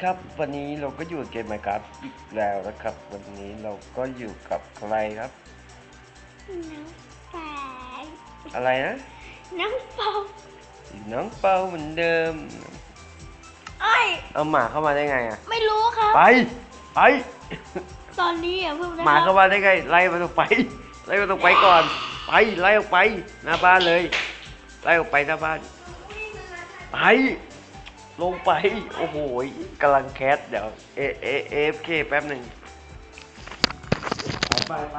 สวัสดีครับ วันนี้เราก็อยู่กับเกมไมการ์ดอีกแล้วนะครับ วันนี้เราก็อยู่กับใครครับน้องแฝงอะไรนะน้องฟองน้องเปาเหมือนเดิมเอ้ยเอาหมาเข้ามาได้ไงอะไม่รู้ครับไปไปตอนนี้อะเพิ่งได้หมาเข้ามาได้ไงไล่มันออกไปไล่มันออกไปก่อนไปไล่ออกไปหน้าบ้านเลย ไล่ออกไปหน้าบ้านไป ลงไป โอ้โหกำลังแคสเดี๋ยว เอ เอ เอฟเคแป๊บหนึ่งไปไป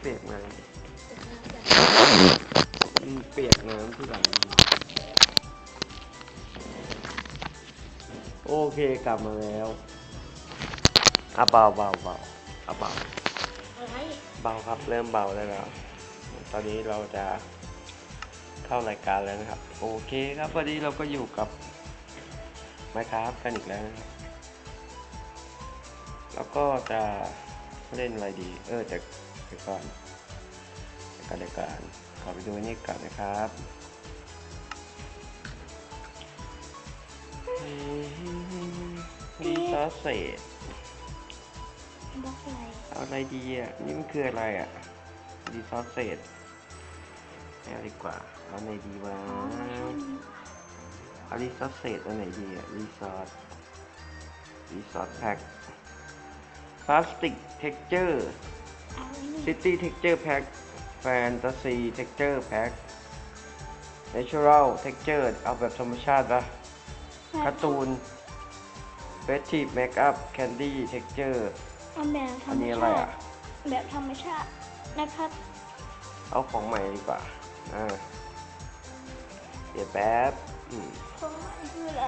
เปียกมามันเปียกน้ำที่หลังโอเคกลับมาแล้วอะเบาเบาเบาอะเบาอะไรเบาครับเริ่มเบาได้แล้ว ตอนนี้เราจะเข้ารายการแล้วนะครับ โอเคครับวันนี้เราก็อยู่กับไมครับกันอีกแล้วนะครับแล้วก็จะเล่นอะไรดี เออแต่ เดี๋ยวก่อนเดี๋ยวก่อนเดี๋ยวก่อนขอไปดูนี่ก่อนนะครับดีซอสเศษบอกอะไรเอาอะไรดีอะ นี่มันคืออะไรอะ ดีซอสเศษเอาดีกว่า เอาไหนดีวะอ๋อไม่ใช่นี้เอารีซอสเศษอันไหนดีอะรีซอสรีซอสแพ็คพลาสติกเท็กเจอร์ เอาไอ้นี่ซิตี้เท็กเจอร์แพ็คแฟนตาซีเท็กเจอร์แพ็คเนเชอรัลเท็กเจอร์เอาแบบธรรมชาติปะการ์ตูนเฟสทีฟเมคอัพแคนดี้เท็กเจอร์เอาแบบธรอัรนมนี้อะไรชาอะติแบบธรรมชาตินะครับ เอาของใหม่ดีกว่าอ่าเดี๋ยวแป๊บอืมเพราะว่าคืออะไร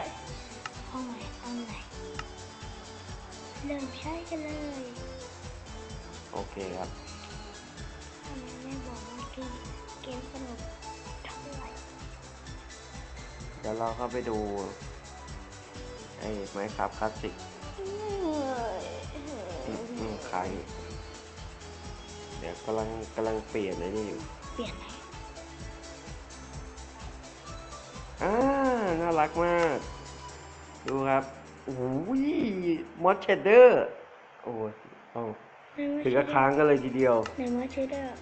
เอาใหม่เอาใหม่เริ่มใช้กันเลย โอเคครับทำไมไม่บอกว่าเกมสนุกเท่าไหร่เดี๋ยวเราเข้าไปดู ไอ้ไมครับคลาสสิกอืมขายอยู่เดี๋ยวกำลังกำลังเปลี่ยนไอ้นี่อยู่ เปลี่ยนอะไหนอ่าน่ารักมาก ดูครับโอ้ยมอสเชดเดอร์ โอ้ยเอา ถึงกับค้างกันเลยทีเดียวในมอเชเดอร์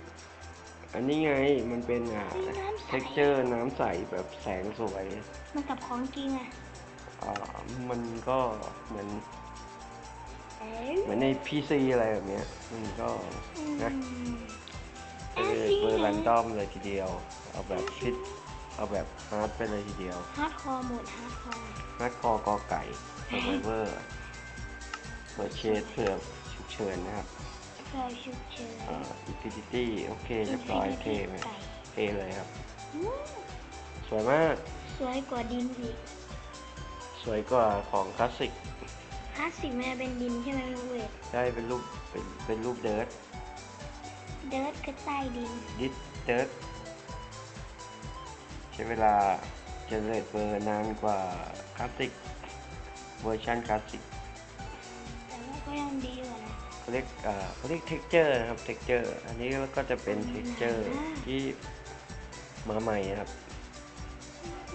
อันนี้ไงมันเป็นอ่าเฮ้ยน้ำใสเท็กเจอร์น้ำใสแบบแสงสวย มันกับของจริงอะอ่ามันก็เหมือน เอ๊ะเหมือนในพีซีอะไรแบบเนี้ยมันก็นะเออเบอร์แรนดอมเลยทีเดียว เอาแบบฟิตเอาแบบฮาร์ดไปเลยทีเดียว ฮาร์ดคอร์หมดฮาร์ดคอร์ฮาร์ดคอร์กอไก่เซอร์เวอร์เปิดเชดเผื่อ ฉุกเฉินนะครับเคยชุดเชิญอ่าอินฟินิตี้โอเคเรียบร้อยเทไหมไก่เทเลยครับอืมสวยมาก สวยกว่าดินอีกสวยกว่าของคลาสสิก คลาสสิกแม่เป็นดินใช่ไหมลูกเวทได้เป็นรูปเป็นเป็นรูปเดิร์ดเดิร์ดก็ใต้ดิน ดิสเดิร์ดใช้เวลาเจเนเรตเบอร์นานกว่าคลาสสิกเวอร์ชันคลาสสิกแต่ว่าก็ยังดีกว่านะ เขาเรียกอ่าเขาเรียกเท็กเจอร์นะครับเท็กเจอร์อันนี้ก็จะเป็นเท็กเจอร์ที่มาใหม่นะครับ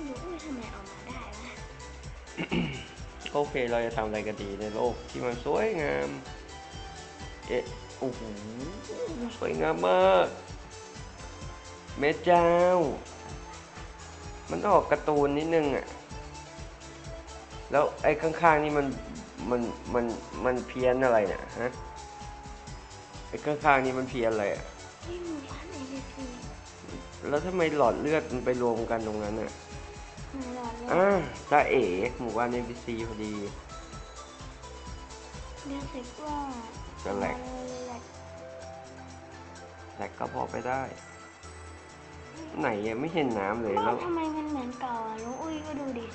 ลูกเวททำไมเอามาได้วะโอเคเราจะทำอะไรกันดีในโลกที่มันสวยงาม เอ๊ะโอ้โหสวยงามมากแม่เจ้า มันออกการ์ตูนนิดนึงอะ่ะแล้วไอ้ข้างๆนี่มันมันมันมันเพี้ยนอะไรเนี่ยฮะไอ้ข้างๆนี่มันเพี้ยนอะไรอะ่ะนี่หมู่บ้านเอเซีแล้วทำไมหลอดเลือดมันไปรวมกันตรงนั้นอะหมู่หลอดเลยอ่าตาเอ๋หมู่บ้านเอ็นบีซีพอดี เรียกสึกว่าก็แหลกแหลกแต่ก็พอไปได้ ไหนอะไม่เห็นน้ำเลยบ้าแล้นวทำไมมันเหมือนเก่าอะลุงอุ้ยก็ดูดิ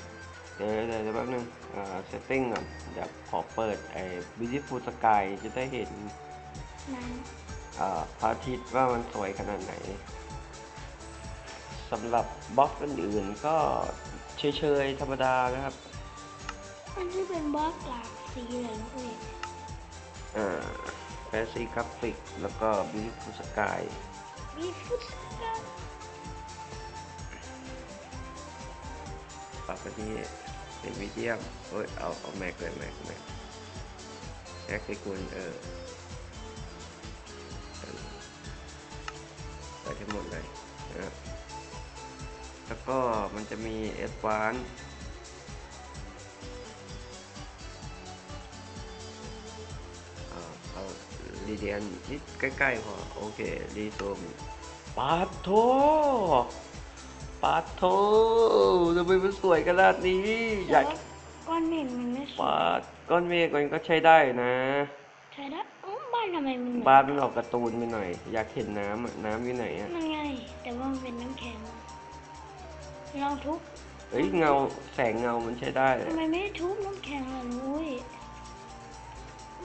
เดี๋ยวเดี๋ยวเดี๋ยวแป๊บนึงอ่าเซตติ้งก่อนเดี๋ยวขอเปิดไอ้ Beautiful Sky จะได้เห็น น้อ่าพระอาทิตย์ว่ามันสวยขนาดไหนสำหรับบล็อกอื่นๆก็เฉยๆธรรมดานะครับมันที่เป็นบล็อกหลากสีเลยนะอุ้ยอ่าแฟซีกราฟิก แล้วก็บิวฟูสกายมีฟุตบอลปรับไปที่เป็นมีเดียมเอ้ยเอาเอาแม็กเลยแม็กแม็กแม็กให้คุณเออเอ หมดเลยนะครับแล้วก็มันจะมีเอสวานเอาลีเดียนนิดใกล้ๆพอโอเค รีโซมปาดโทปาดโททำไมมันสวยขนาดนี้อยากแต่ว่าก้อนเมฆมันไม่สวปายดก้อนเมฆมันก็ใช้ได้นะ ใช่แล้ วอ๋อบ้านทำไมมันเหมือนบ้านมันออกการ์ตูนไปหน่อย อยากเห็นน้ำอะน้ำอยู่ไหนอะมันไงแต่ว่ามันเป็นน้ำแข็งลองทุบเฮ้ยเงาแสงเงามันใช้ได้เลยทำไมไม่ทุบน้ำแข็งล่ะนุ้ย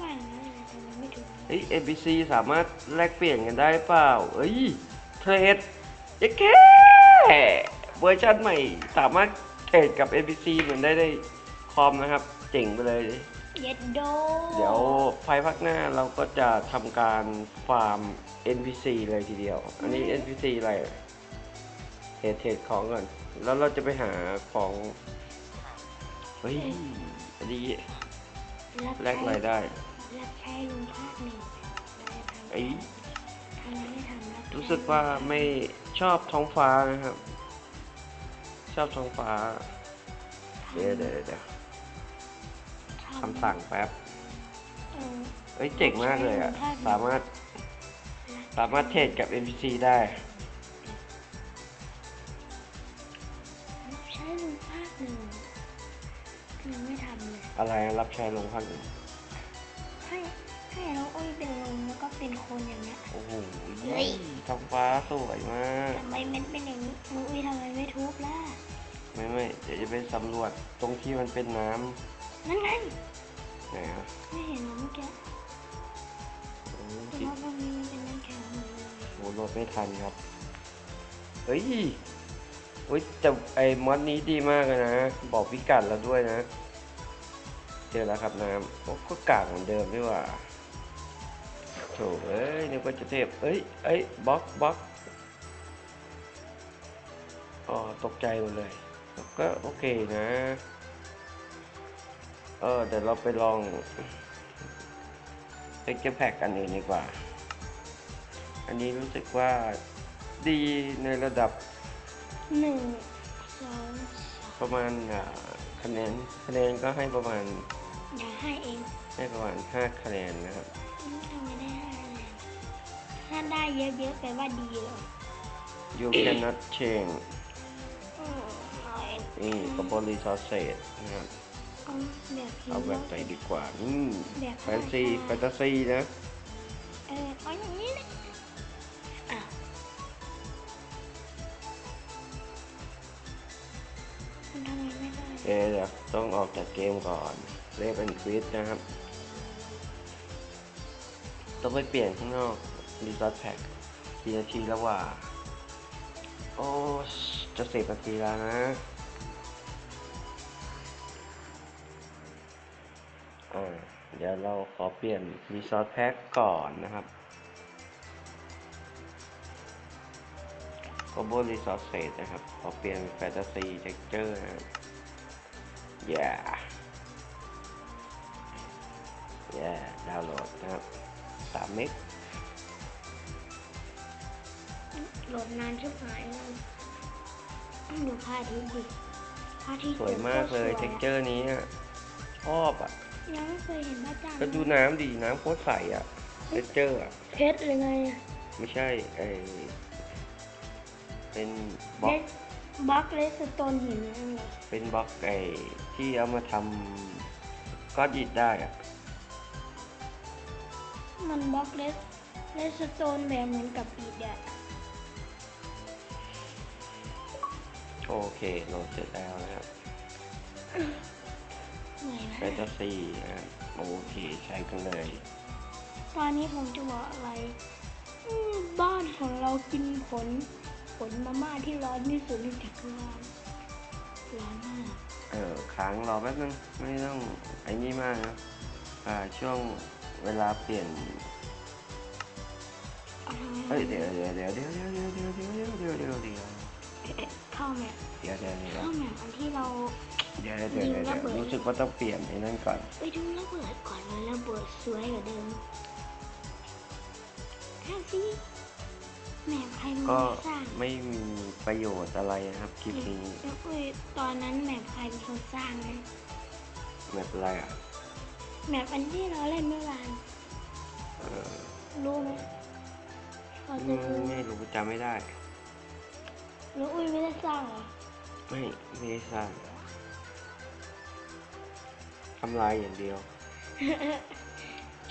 ว่าอย่างนั้นเลยทำไมไม่ทุบเฮ้ย NPC สามารถแลกเปลี่ยนกันได้เปล่า เอ้ยเทรดเย้แค่เวอร์ชันใหม่สามารถเทรดกับ NPC เหมือนได้ในคอมนะครับ เจ๋งไปเลย เย็ดโดเดี๋ยวภายภาคหน้าเราก็จะทำการฟาร์ม NPC เลยทีเดียว อันนี้ NPC อะไรเทรดเทรดของก่อน แล้วเราจะไปหาของ เฮ้ยอันนี้รับแลกอะไรได้รับใช้ลุงภาคหนึ่งได้ทำไอ้ยทำไมไม่ทำรับใช้รู้สึกว่าไม่ชอบท้องฟ้านะครับ ชอบท้องฟ้า เดี๋ยวเดี๋ยวเดี๋ยวทำ คำสั่งแป๊บเออเอ้ยเจ๋งมากเลยอะ สามารถ สามารถเทรดกับ NPC ได้รับใช้ลุงภาคหนึ่งยังไม่ทำเลย อะไรรับใช้ลงพักหนึ่งให้ให้น้องอุ้ยเป็นลงแล้วก็เป็นคนอย่างเงี้ย โอ้โหเฮ้ยท้องฟ้าสวยมากทำไมมันเป็นอย่างนี้น้องอุ้ยทำไมไม่ทุบล่ะ ไม่ไม่เดี๋ยวจะไปสำรวจตรงที่มันเป็นน้ นั่นไงำไหนครับไม่เห็นเหรอเมื่อกี้โอ้แต่ยว่าตรงนี้มันเป็นน้ำแข็งหมดเลยโหโหลดไม่ทันครับ เฮ้ยเฮ้ยแต่ไอ้มอดนี้ดีมากเลยนะ บอกพิกัดแล้วด้วยนะ เจอแล้วครับน้ำโอ้ก็กากเหมือนเดิมด้วยว่าโถเอ้ยนึกว่าจะเทพเอ้ยเอ้ยบล็อกบล็อกอ๋อตกใจหมดเลย ก็โอเคนะ เออเดี๋ยวเราไปลองเอ็กซ์แพ็กอันอื่นดีกว่า อันนี้รู้สึกว่าดีในระดับหนึ่งสองสามประมาณอ่าคะแนนคะแนนก็ให้ประมาณอย่าให้เองให้ประมาณ5คะแนนนะครับอืมทำไมได้ห้าคะแนนถ้าได้เยอะๆแปลว่าดีเหรอ you cannot change อืมเอาเองนี่กับบริซอสเซตนะครับ เอาแบบนี้เอาแบบไหนดีกว่านี่แบบแฟนซีแฟนตาซีนะ เออเอาอย่างนี้เลยอ้าวมันทำไมไม่ได้เอะเดี๋ยวต้องออกจากเกมก่อนเล่เป็นควิสนะครับ ต้องไปเปลี่ยนข้างนอกรีซอสแพ็กกี่นาทีแล้วว่า โอ้ จะสิบนาทีแล้วนะ เดี๋ยวเราขอเปลี่ยนรีซอสแพ็กก่อนนะครับ Global Resource Set นะครับ ขอเปลี่ยนเป็น Fantasy Texture นะครับ yeah yeah ดาวน์โหลดนะครับ3เมกโหลดนานชิบหายเลยดูพระอาทิตย์ดิพระอาทิตย์สวยมากเลยโคตรสวอะ Texture นี้อะชอบอะ ยังไม่เคยเห็นพระจันทร์ก็ดูน้ำดีน้ำโคตรใสอะ Texture อะเพชรเลยไงอะไม่ใช่ไอเป็นบล็อกบล็อกเลสโตนหินนั่นเหรอเป็นบล็อกไอที่เอามาทำก้อนอิฐได้อะมันบล็อกเลสเลสโตนแบบเหมือนกับอิฐอะโอเคโหลดเสร็จแล้วนะครับ เหนื่อยแฟมานกตาซีนะครับโอเคใช้กันเลย ตอนนี้ผมจะบอกอะไร บ้านของเรากินผล ผลมาม่าที่ร้อนที่สุดในจักรวาลร้อนมาก เออค้างรอแป๊บนึง ไม่ต้องไอ้นี่มากนะอ่าช่วงเวลาเปลี่ยนเอาทำไมเอ้ยเดี๋ยวเดี๋ยวเดี๋ยวเดี๋ยวเดี๋ยวเดี๋ยวเดี๋ยวเดี๋ยวเดี๋ยวเดี๋ยวเดี๋ยวเอ๊ะเข้าแมปเดี๋ยวเดี๋ยวเดี๋ยวเข้าแมปอันที่เรา เดี๋ยวเดี๋ยวเดี๋ยวเดี๋ยวรู้สึกว่าต้องเปลี่ยนไอ้นั่นก่อน ไปดูระเบิดก่อนเลยระเบิดสวยกว่าเดิมแค่สิแหมใครมันก็สร้างไม่มีประโยชน์อะไรนะครับคลิปนี้แล้วอุ้ยตอนนั้นแหมใครเป็นคนสร้างนะไม่เป็นไรอะแหมอันที่เราเล่นเมื่อวานเออรู้ไหมพออืจะมรู้ไม่รู้จำไม่ได้แล้วอุ้ยไม่ได้สร้างเหรอไม่ไม่ได้สร้างทำลายอย่างเดียว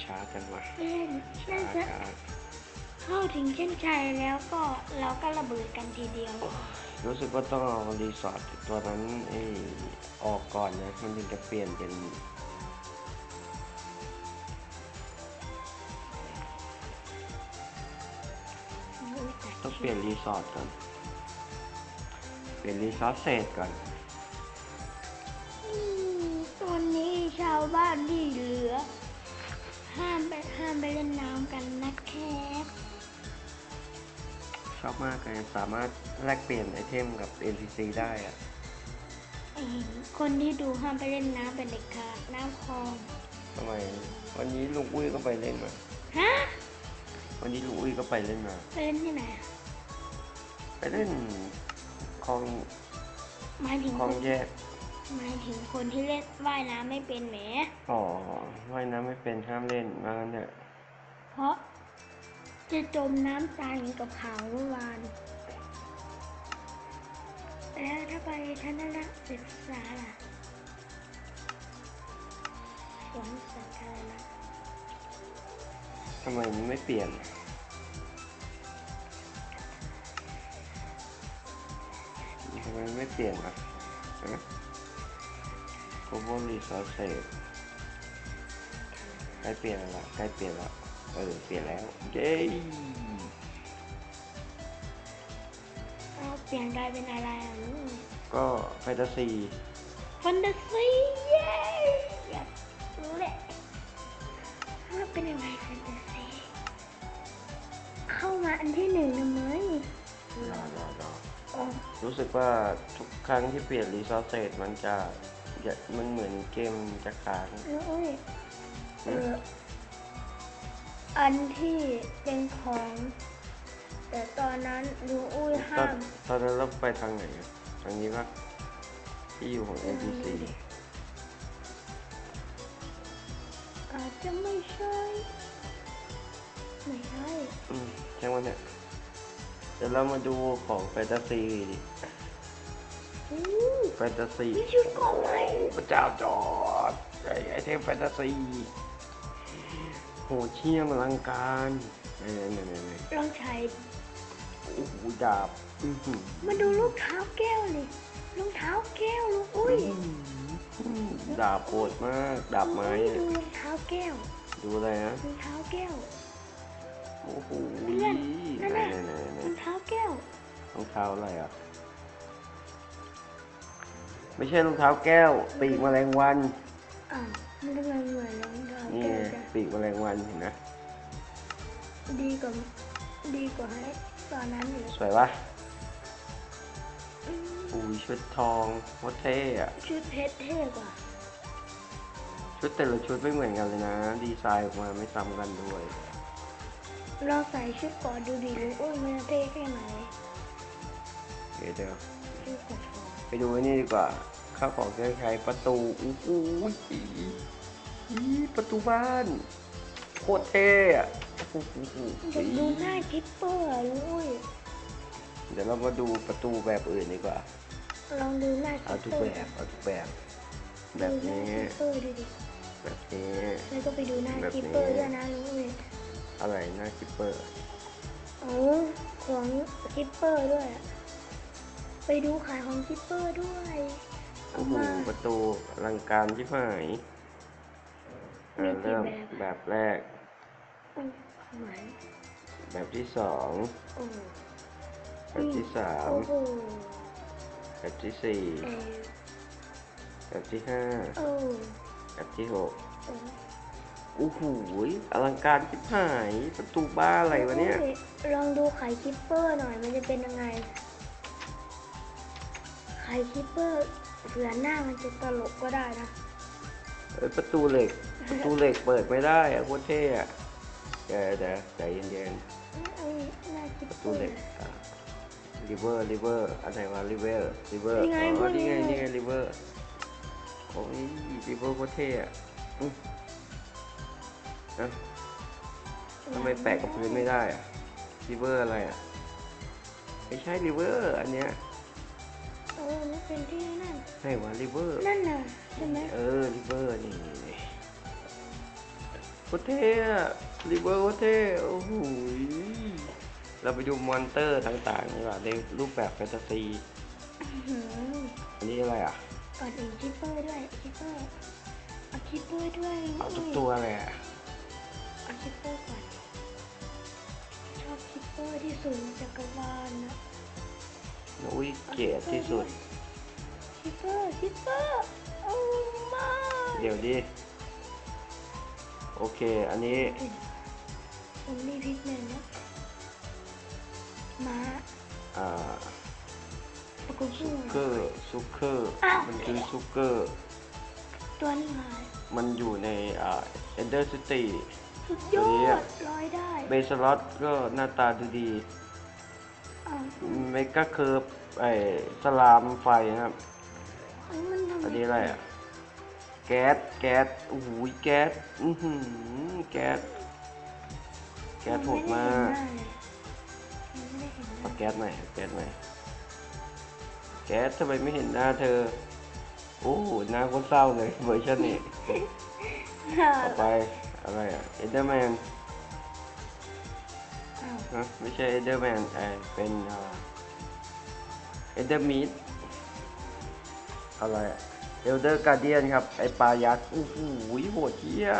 ช้ากันวะเล่นช้าน่าจะช้าเข้าถึงเส้นชัยแล้วก็เราก็ระเบิดกันทีเดียว รู้สึกว่าต้องเอารีสอร์ทตัวนั้นไอ้ออกก่อนนะมันถึงจะเปลี่ยนเป็นอุ๊ยตัดต้องเปลี่ยนรีสอร์ทก่อน เปลี่ยนรีสอร์ทเศษก่อน บ้านที่เหลือ ห้ามไปห้ามไปเล่นน้ำกันนะครับชอบมากเลยสามารถแลกเปลี่ยนไอเทมกับ NPC ได้อะไอ้คนที่ดูห้ามไปเล่นน้ำเป็นเด็กขาดน้ำคลองทำไมวันนี้ลุงอุ้ยก็ไปเล่นมาฮะวันนี้ลุงอุ้ยก็ไปเล่นมาไปเล่นที่ไหนอะไปเล่นคลองหมายถึงคลองคนแยก หมายถึงคนที่เล่นว่ายน้ำไม่เป็นแหม อ๋อว่ายน้ำไม่เป็นห้ามเล่นมากันเถอะเพราะจะจมน้ำตายเหมือนกับข่าวเมื่อวาน แล้วถ้าไปทัศนศึกษาล่ะสวนสาธารณะทำไมมันไม่เปลี่ยน ทำไมมันไม่เปลี่ยนอะ ฮะ Global Resource Save ใกล้เปลี่ยนแล้วล่ะใกล้เปลี่ยนแล้วเออเปลี่ยนแล้วเย้เอาเปลี่ยนกลายเป็นอะไรอะลูกก็แฟนตาซีฟันตาซีเย้อยากรู้แหละว่าเป็นยังไงฟันตาซีเข้ามาอันที่หนึ่งนะเมยรอรอรออ๋อรู้สึกว่าทุกครั้งที่เปลี่ยน Resource Save มันจะ จะมันเหมือนเกมจะค้างแล้วอุ้ยเอออันที่เป็นของ แต่ตอนนั้นดูอุ้ยตอห้านมตอนนั้นเราไปทางไหนอะทางนี้ปะที่อยู่ของ NPC อาจจะไม่ใช่ ไม่ใช่ อืมใช่วันเนี่ยเดี๋ยวเรามาดูของแฟนตาซีดิอู้ แฟนตาซีมีชุดเกาะไหมพระเจ้าจอดไอไอเทมแฟนตาซีโหเชี่ยมอลังการเนี่ยเนี่ยเนี่ยเนี่ยลองใช้โอ้โหดาบอื้อหือมาดูลูกเท้าแก้วนี่รองเท้าแก้วลูกอุ้ยอื้อดาบโหดมาก ดาบไม้อุ้ยอะดูรองเท้าแก้วดูอะไรนะรองเท้าแก้ว โอ้โหเพื่อนนั่นไหนน่ะไหนไหนไหนรองเท้าแก้ว รองเท้าอะไรอะ ไม่ใช่รองเท้าแก้ว ปีกแมลงวันอ่าวมันทำไมเหมือนรองเท้านี่แก้ไงวจ้ะปีกแมลงวันเห็นนะดีกว่าดีกว่าให้ตอนนั้นอีกสวยปะอืมอุ้ยชุดทองโคตรเท่อะชุดเพชรเท่กว่า ชุดแต่ละชุดไม่เหมือนกันเลยนะ ดีไซน์ออกมาไม่ซ้ำกันด้วย เราใส่ชุดก่อนดูดิลูกอุ้ยมันจะเท่แค่ไหน เดี๋ยวเดี๋ยว ชุดก่อนไป ดูไอ้นี่ดีกว่าข้าวของเครื่องใช้ประตูอู้หูอีอีประตูบ้านโคตรเท่อะโอ้โหอยากดูหน้าคิปเปอร์อะลูกอุ้ยเดี๋ยวเรามาดูประตูแบบอื่นดีกว่าลองดูหน้าเอาคิทุปกเปอแบร์บเอาทุกแบบ แบบนี้ดูหาคิปเปอร์ดูดิแบบนี้แล้วก็ไปดูหน้าแบบนี้คิปเปอร์ด้วยนะลูกอุ้ยอะไรหน้าคิปเปอร์โอ้ของคิปเปอร์ด้วยอะ ไปดูขายของคิปเปอร์ด้วยเอาโอ้โหมาประตูอลังการที่หายอ่ามีกี่เริ่มแบบอะแบบแรกอืมเหมือนแบบที่สอง โอ้แบบที่สาม โอ้โหแบบที่สี่ เออแบบที่ห้า โอ้แบบที่หกโอ้โอ้โหอลังการชิบหาย ประตูบ้าอะไรวะเนี่ย โอ้ลองดูไข่คิปเปอร์หน่อยมันจะเป็นยังไงไข่ คิปเปอร์เผื่อหน้ามันจะตลกก็ได้นะเอ้ยประตูเหล็ก ประตูเหล็กเปิดไม่ได้อะโคตรเท่อะเดี๋ยวเดี๋ยวใจเย็นไอ้หน้าคิปๆประเปตูอร์ เหล็กอะริเวอร์ริเวอร์อะไรวะริเวอร์ริเวอร์นี่ไงอ๋พวอกนี้ นี่ไงไงนี่ไงริเวอร์โอ้ยริเวอร์โคตรเท่อะอืมเอ้าทำไมแปะกับพื้นไม่ได้อะริเวอร์อะไรอะไม่ใช่ริเวอร์อันเนี้ย เออมันเป็นที่นั่นให้วะริเวอร์นั่นน่ะใช่ไหมเออริเวอร์นี่นี่นี่โคตรเท่อะริเวอร์โคตรเท่โอ้โหยเราไปดูมอนเตอร์ต่างๆนี่ว่าในรูปแบบแฟนตาซีอื้อหืออันนี้อะไรอะก่อนอื่นคิปเปอร์ด้วยคิปเปอร์เอาคิปเปอร์ด้วยเอาทุกตัวเลยอะเอาคิปเปอร์ก่อนชอบคิปเปอร์ที่สุดในจักรวาลนะ อุ้ยเกลียดที่สุดคิปเปอร์คิปเปอร์โอ้ไม่เดี๋ยวดิโอเค อันนี้ผมมีพิกแมนนะม้าอ่าปะกุชูเกอร์ซุกเกอร์อ้าวมันคือซุกเกอร์ตัวนี้หายมันอยู่ในอ่าเอนเดอร์ซิตี้สุดยอตัวนี้อะดลอยได้เบสล็อตก็หน้าตาดูดีอ้าว เมกาเคิร์ฟไอสลามไฟนะครับอันนี้มันทำไมอันนี้อะไรอะ แก๊ส แก๊สโอ้โหแก๊ส อือหือ แก๊ส แก๊สโหดมากมันไม่ได้เห็นหเอาน้าแก๊สหน่อยเอาแก๊สหน่อยแก๊สทำไมไม่เห็นหน้าเธอ โอ้โหหน้าโคตรเศร้าเลยเวอร์ชันนี้อ้าวต่อไป อะไรอะเอเดอร์แมน อ้าวฮะไม่ใช่เอเดอร์แมนไอเป็นเอเดอร์มีดอะไรอะเอลเดอร์การเดียนครับ ไอปลายักษ์โอ้โหโหดเหี้ย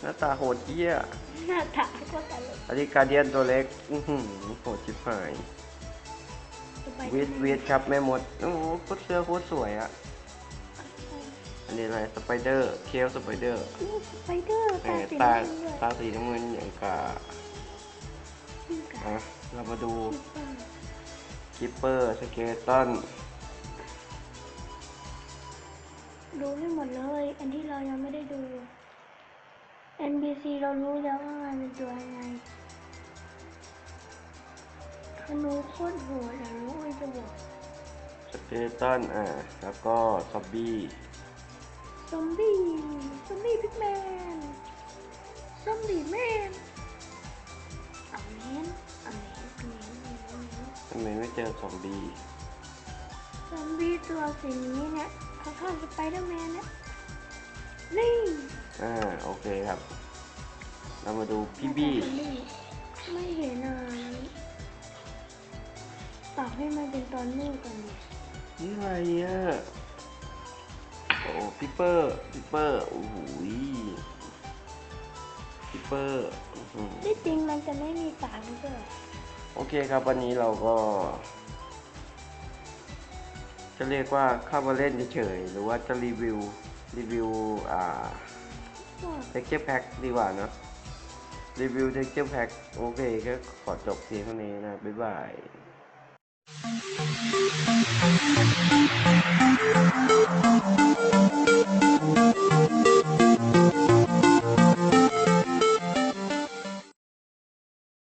หน้าตาโหดเหี้ยหน้าตาก็ตลกอันนี้การเดียนตัวเล็กอือหือโหดชิบหายจะไปวีดวีดครับแม่มดโอ้โหโคตรเสื้อโคตรสวยอะอันนี้อะไรสไปเดอร์เคลสไปเดอร์อู้สไปเดอร์แหมตาสีตาน้ำเงินด้วยตาสีน้ำเงินอย่างกะ นี่กะอะเรามาดูคิปเปอร์คิปเปอร์สเกเลตันดูให้หมดเลย อันที่เรายังไม่ได้ดู NBC เรารู้แล้วว่ามันเป็นตัวยังไงธนูโคตรโหดอะรู้มันจะบอกสเกเลตันอะแล้วก็ซอมบี้ซอมบี้ ซอมบี้พิกแมน ซอมบี้แมนำไมไม่เจอซอมบี้ซอมบี้ตัวสีนี้เนี่ยเขาเข้าสไปเดอร์แมนเนี่ยนี่อ่าโอเคครับ เรามาดูพี่บี้ ไม่เห็นอะปรับให้มันเป็นตอนมืดก่อนดินี่อะไรอะโอ้พิปเปอร์พิปเปอร์โอ้โหพิปเปอร์อื้อหือที่จริงมันจะไม่มีปากมันก็ โอเคครับวันนี้เราก็ จะเรียกว่าเข้ามาเล่นเฉยๆหรือว่าจะรีวิว รีวิว อ่าก็ texture pack ดีกว่าเนะรีวิว texture pack โอเคก็ขอจบเพียงเท่านี้นะ บ๊ายบาย Thank